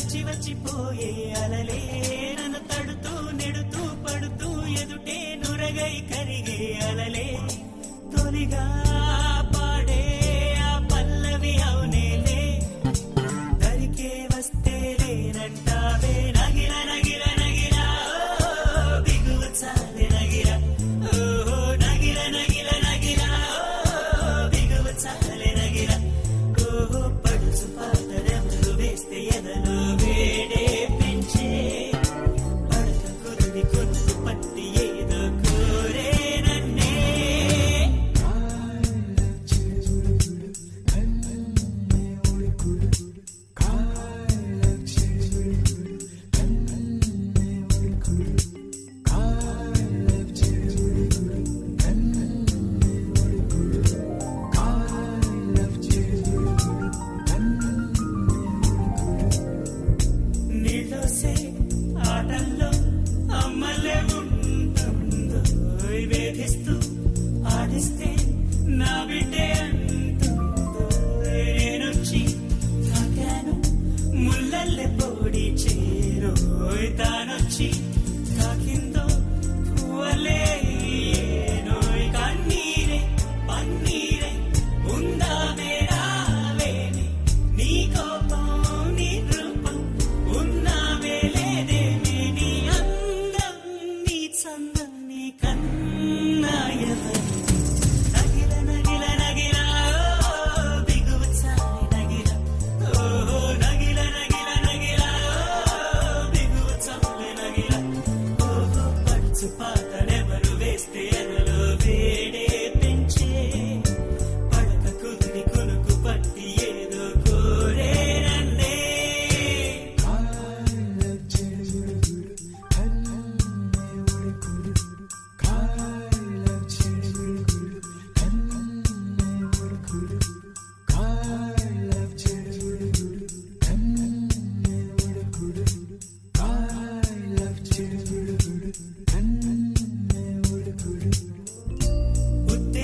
వచ్చి వచ్చిపోయే అలలే. నన్ను తడుతూ నెడుతూ పడుతూ ఎదుటే నురగై కరిగే అలలే. తొలిగా cheek Este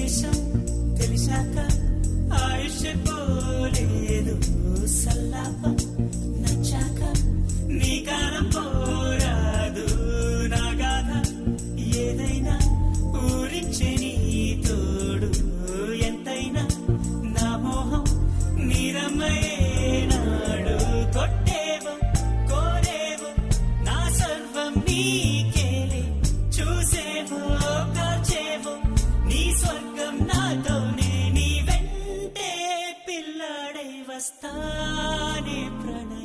దేశం తెలిసాక ఆయుష్ పోలేదు. సల్లాపం నచ్చాక నీ కాలం పోరాదు. నా గాథ ఏదైనా ఊరించే నీ తోడు. ఎంతైనా నా మోహం నీరమ్మయే నాడు. కొట్టేవు కోరేవు నా సర్వం నీ ప్రస్థాని ప్రణయ